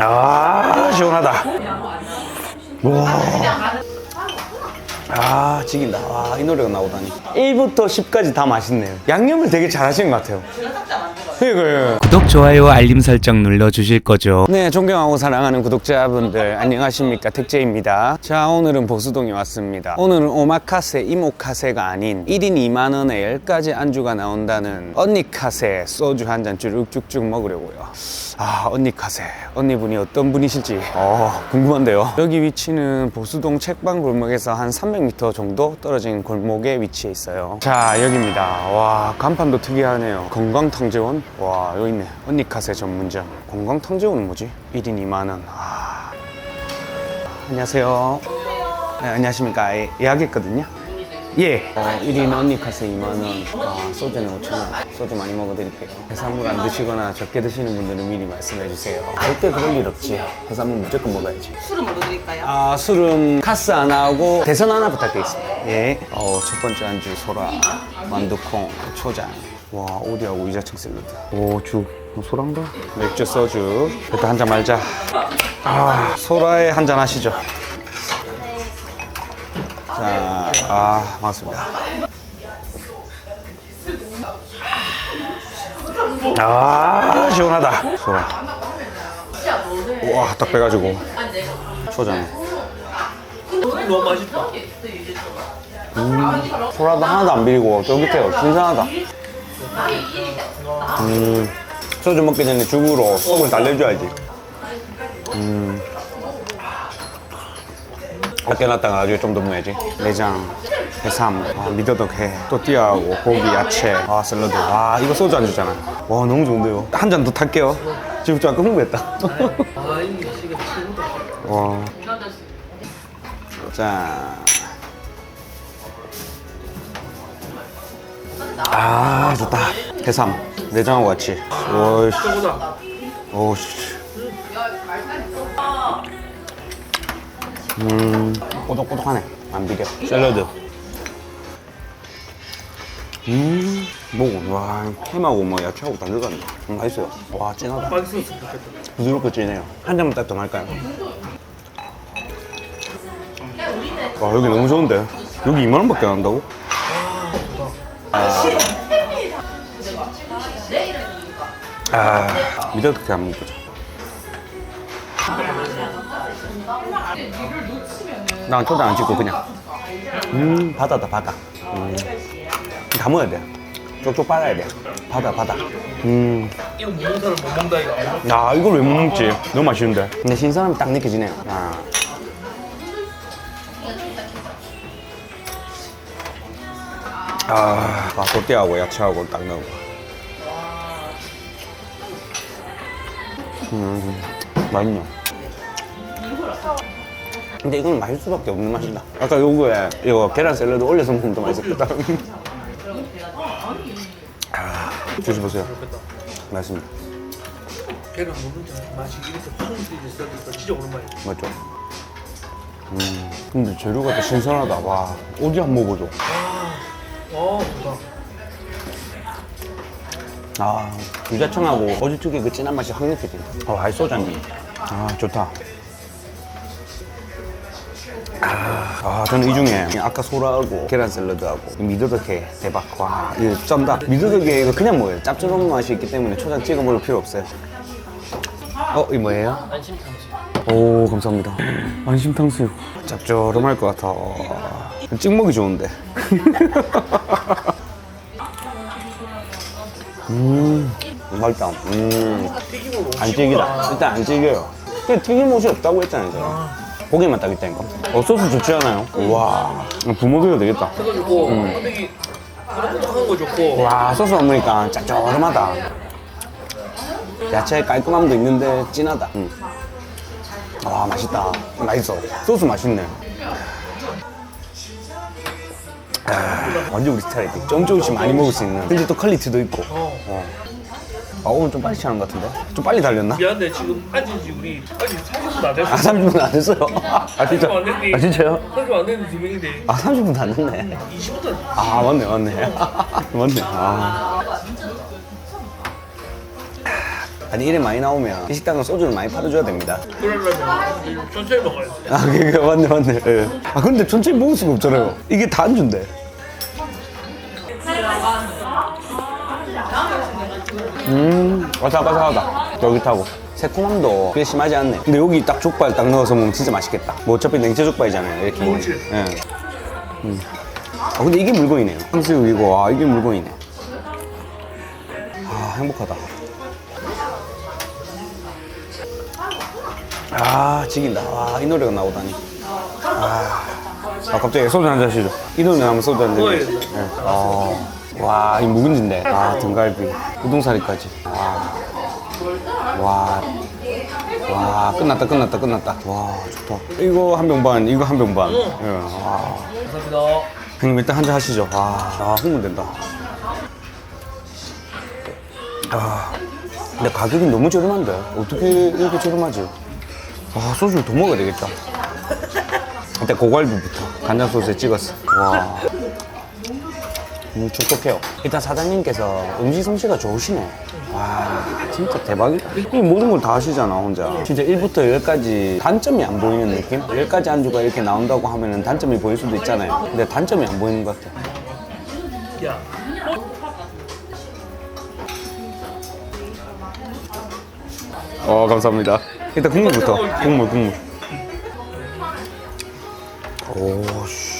아 시원하다 와. 아 지긴다 와, 이 노래가 나오다니 1부터 10까지 다 맛있네요 양념을 되게 잘하시는 것 같아요 그러니까요 구독, 좋아요, 알림 설정 눌러주실 거죠? 네, 존경하고 사랑하는 구독자분들 안녕하십니까 택재입니다. 자, 오늘은 보수동에 왔습니다. 오늘은 오마카세, 이모카세가 아닌 1인 2만 원에 10가지 안주가 나온다는 언니카세 소주 한 잔 쭉쭉쭉 먹으려고요. 아, 언니카세. 언니분이 어떤 분이실지 어, 궁금한데요. 여기 위치는 보수동 책방 골목에서 한 300m 정도 떨어진 골목에 위치해 있어요. 자, 여기입니다. 와, 간판도 특이하네요. 건강탕제원? 와, 여기 있네. 언니카세 전문점. 건강탕제원은 뭐지? 1인 2만 원. 아. 안녕하세요. 네, 안녕하십니까. 예, 예약했거든요. 예. 어, 1인 언니 카세 2만원, 아, 소주는 5천원. 소주 많이 먹어드릴게요. 해산물 안 드시거나 적게 드시는 분들은 미리 말씀해주세요. 절대 그럴 일 없지. 해산물 무조건 먹어야지. 술은 뭐 드릴까요? 아, 술은 카스 하나 하고 대선 하나 부탁드리겠습니다. 예. 어, 첫 번째 안주 소라, 만두콩, 초장. 와, 오디하고 의자청 샐러드. 오, 죽. 어, 소란가? 맥주, 소주. 일단 한 잔 말자. 아, 소라에 한 잔 하시죠. 자, 아, 반갑습니다. 아, 시원하다. 소라. 와, 딱 빼가지고. 초장. 너무 맛있다. 소라도 하나도 안 비리고 쫄깃해요. 신선하다. 음, 소주 먹기 전에 죽으로 속을 달래줘야지. 음. 아껴놨다가 나중에 좀 더 먹어야지. 내장, 해삼, 아, 미더덕회, 또띠아하고 고기, 야채, 아, 샐러드. 와, 이거 소주 안 주잖아. 와, 너무 좋은데요. 한 잔 더 탈게요. 지금 좀 아까 흥분했다. 아. 와. 자. 아, 좋다. 해삼. 내장하고 같이. 오이씨. 오씨. 음, 꼬독꼬독하네. 안 비려. 샐러드. 음, 뭐, 와, 햄하고 뭐 야채하고 다 들어갔네. 음, 맛있어요. 와, 진하다. 맛있었으면 좋겠다. 부드럽고 진해요. 한 잔만 딱 더 할까요? 와 여기 너무 좋은데 여기 2만 원밖에 안 한다고? 아, 아 미더덕해 한번 보자. 난 초장 안 찍고 그냥. 음 바다다 바다. 음. 다 먹어야 돼. 쪽쪽 빨아야 돼. 바다 바다. 음. 이거 먹는 사람 못 먹는다, 이거. 야 이걸 왜 못 먹지? 너무 맛있는데 근데 신선함이 딱 느껴지네요 아. 아, 아 소띠하고 야채하고 딱 넣고 음, 맛있네 근데 이건 맛있을 수밖에 없는 맛이다 아까 요거에 이거 계란 샐러드 올려서 먹으면 더 맛있겠다 아, 드셔보세요 맛있습니다 걔는 먹는 자 맛이 이렇게 풍부히 있으니까 진짜 오랜만이야. 맞죠? 음, 근데 재료가 더 신선하다. 와, 어디 한 번 먹어줘. 어, 좋다. 아, 유자청하고 어지 특유의 그 진한 맛이 확 느껴진다. 어, 아이 소장님. 아, 좋다. 아, 아, 저는 이 중에 아까 소라하고 계란 샐러드하고 미더덕회 대박. 와, 이거 쩐다. 미더덕회 이거 그냥 먹어요. 짭조름한 맛이 있기 때문에 초장 찍어 먹을 필요 없어요. 어, 이 뭐예요? 안심탕수. 오 감사합니다 안심 탕수육 짭조름할 것 같아 찍먹이 좋은데 음 맛있다 음안 튀김으로. 찌기다 일단 안 찌겨요 그냥 튀김옷이 없다고 했잖아요 고기만 딱 있다니까? 어 소스 좋지 않아요? 우와 부먹여도 되겠다. 해가지고, 껍데기 꾸덕꾸덕한 거 좋고. 와 소스 없으니까 짭조름하다. 야채 깔끔함도 있는데 진하다. 음. 와 맛있다. 맛있어. 소스 맛있네. 아, 완전 우리 스타일이지. 좀 조금씩 많이 먹을 수 있는. 근데 또 퀄리티도 있고. 어. 어. 아 오늘 좀 빨리 취하는 것 같은데? 좀 빨리 달렸나? 미안한데 지금 앉은 지 우리 아직 30분 안 됐어. 아 30분 안 됐어요? 아 진짜? 30분? 아 진짜요? 30분 안 됐는데 두 명인데. 아 30분도 안 됐네 20분 안아 맞네 맞네 맞네 아. 아니 이래 많이 나오면 이 식당은 소주를 많이 팔아줘야 됩니다 그러려면 좀 천천히 먹어야 돼. 아 그게 맞네 맞네 예. 아 근데 천천히 먹을 수가 없잖아요 이게 다 안주인데 음 바삭바삭하다. 쫄깃하고. 새콤함도 그게 심하지 않네. 근데 여기 딱 족발 딱 넣어서 먹으면 진짜 맛있겠다. 뭐 어차피 냉채 족발이잖아요. 이렇게 먹으면. 예. 음. 아 근데 이게 물건이네요. 탕수육이고 아 이게 물건이네. 아 행복하다. 아 지긴다. 와이 노래가 나오다니. 아, 아 갑자기 소주 한잔 시죠. 이 노래 나면 소주 한 잔. 어, 예. 네. 아, 와, 이 묵은지인데. 아, 등갈비. 우동사리까지. 와. 와. 와, 끝났다, 끝났다, 끝났다. 와, 좋다. 이거 한 병 반, 이거 한 병 반. 예, 와. 감사합니다. 형님 일단 한잔 하시죠. 와, 아, 흥분된다. 아, 근데 가격이 너무 저렴한데? 어떻게 이렇게 저렴하지? 아, 소주를 더 먹어야 되겠다. 일단 고갈비부터 간장 소스에 찍었어. 와. 음, 촉촉해요. 일단 사장님께서 음식 솜씨가 좋으시네. 와, 진짜 대박이다. 이 모든 걸 다 하시잖아, 혼자. 진짜 1부터 10까지 단점이 안 보이는 느낌? 10가지 안주가 이렇게 나온다고 하면 단점이 보일 수도 있잖아요. 근데 단점이 안 보이는 것 같아. 야, 어, 감사합니다. 일단 국물부터. 국물, 국물. 오, 씨.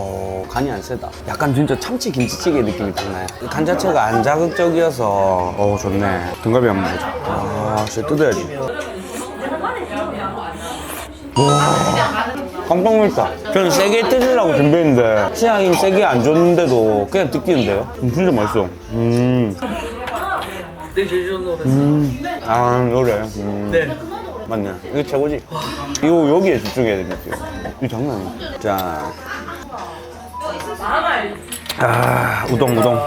어, 간이 안 세다. 약간 진짜 참치 김치찌개 느낌이 딱 나요. 간 자체가 안 자극적이어서, 어, 좋네. 등갈비 한번 보자. 아, 진짜 뜯어야지. 와, 깜빡 놀다. 저는 세게 뜯으려고 준비했는데, 치약이 세게 안 줬는데도 그냥 뜯기는데요? 음, 진짜 맛있어. 음. 노래. 아 노래 음, 네. 맞네 이거 최고지 이거 여기에 집중해야 됩니다 이거 장난 아니야 자 아, 우동 우동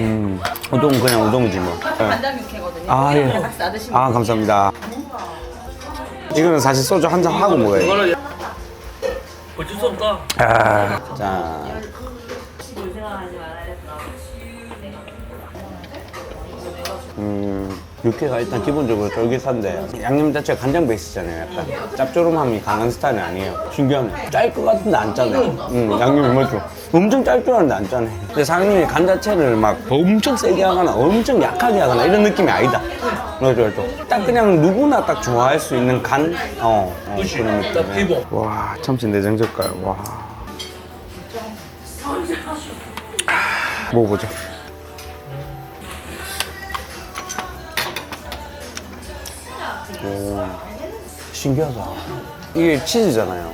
음 우동 그냥 우동이지 뭐 네. 간장 육회거든요. 아, 예. 같이 아 감사합니다 이거는 사실 소주 한 잔 하고 먹어요 이거는 어쩔 수 없다. 아, 자 육회가 일단 기본적으로 쫄깃한데 양념 자체가 간장 베이스잖아요 약간. 짭조름함이 강한 스타일은 아니에요. 신기하네. 짤 것 같은데 안 짜네. 음, 양념이 맞죠 엄청 짤 줄 알았는데 안 짜네. 근데 사장님이 간 자체를 막 엄청 세게 하거나 엄청 약하게 하거나 이런 느낌이 아니다. 맞죠 맞죠. 딱 그냥 누구나 딱 좋아할 수 있는 간? 어, 어. 그런 딱 느낌. 와 참치 내장 젓갈. 와. 먹어보자 신기하다. 이게 치즈잖아요.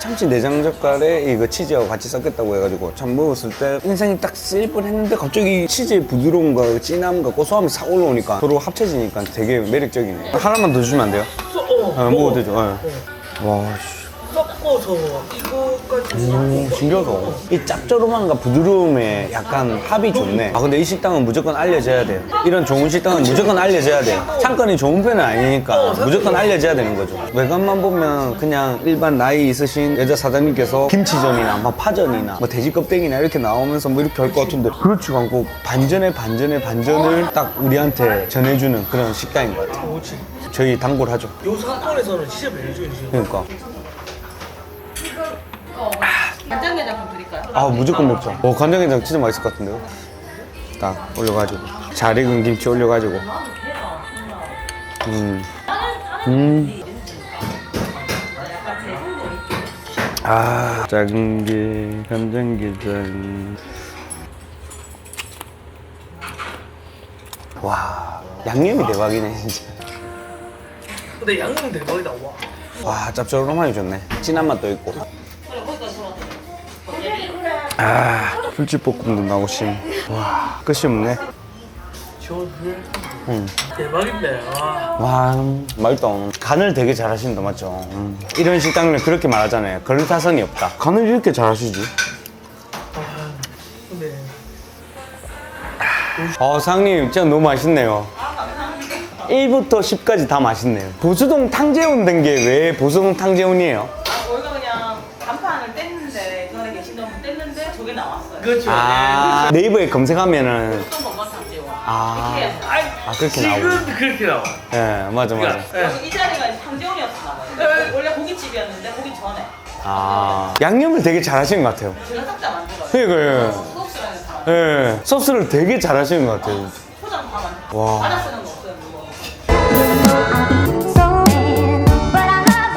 참치 내장 젓갈에 이거 치즈하고 같이 섞였다고 해가지고 참 먹었을 때 인상이 딱 쓰일 뻔했는데 갑자기 치즈의 부드러움과 진함과 고소함이 싹 올라오니까 서로 합쳐지니까 되게 매력적이네. 하나만 더 주시면 안 돼요? 어, 아, 먹어도 되죠. 예. 와, 씨. 섞어서 이거까지 오, 신기하다. 이 짭조름함과 부드러움에 약간 합이 좋네. 아, 근데 이 식당은 무조건 알려져야 돼요. 이런 좋은 식당은 무조건 알려져야 돼요. 상권이 좋은 편은 아니니까 무조건 알려져야 되는 거죠. 외관만 보면 그냥 일반 나이 있으신 여자 사장님께서 김치전이나 뭐 파전이나 뭐 돼지 껍데기나 이렇게 나오면서 뭐 이렇게 할 것 같은데 그렇지가 않고 반전에 반전에 반전을 딱 우리한테 전해주는 그런 식당인 것 같아요. 그렇지. 저희 단골 하죠. 요 상권에서는 진짜 매력적이지. 그러니까. 간장게장 좀 드릴까요? 아 무조건 먹자. 어 간장게장 진짜 맛있을 것 같은데요. 딱 올려가지고 잘 익은 김치 올려가지고. 음. 음. 아 작은 게 간장게장. 와 양념이 대박이네 진짜. 근데 양념 대박이다. 와. 와 짭조름하니 좋네. 진한 맛도 있고. 아 풀집볶음도 나오고 심. 와 끝이 없네. 음. 대박인데. 아. 와 맛있다 간을 되게 잘하신다 맞죠 음. 이런 식당을 그렇게 말하잖아요 그런타선이 없다 간을 이렇게 잘하시지 근데 어 사장님 진짜 너무 맛있네요 1부터 10까지 다 맛있네요 보수동 탕재훈 된 게 왜 보수동 탕재훈이에요? 아, 저희가 그렇죠. 아 네이버에 검색하면은 탐지요. 아, 이렇게 아 그렇게 지금 나오고 그렇게 나와. 예 맞아 맞아 예. 여기 이 자리가 상정이었나 봐요. 원래 고깃집이었는데 고기 전에 아 양념을 되게 잘하시는 것 같아요 제가 싹다 만들어요. 소스라는 사람. 예 소스를 되게 잘하시는 것 같아요 포장 다 만들어. 와. 받아 쓰는 거 없어요. 이거.